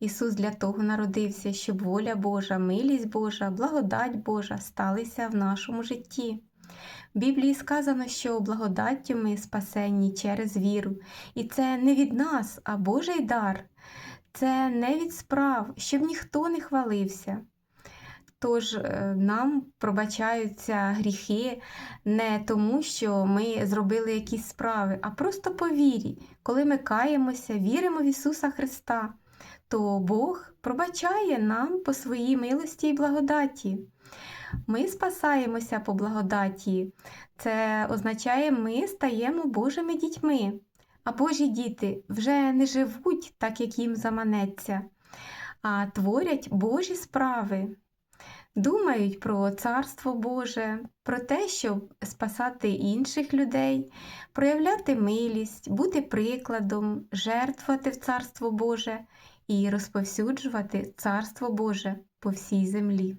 Ісус для того народився, щоб воля Божа, милість Божа, благодать Божа сталися в нашому житті. В Біблії сказано, що благодаттю ми спасенні через віру, і це не від нас, а Божий дар. Це не від справ, щоб ніхто не хвалився. Тож е, нам пробачаються гріхи не тому, що ми зробили якісь справи, а просто по вірі. Коли ми каємося, віримо в Ісуса Христа, то Бог пробачає нам по своїй милості і благодаті. Ми спасаємося по благодаті. Це означає, ми стаємо Божими дітьми. А Божі діти вже не живуть так, як їм заманеться, а творять Божі справи. Думають про Царство Боже, про те, щоб спасати інших людей, проявляти милість, бути прикладом, жертвувати в Царство Боже і розповсюджувати Царство Боже по всій землі.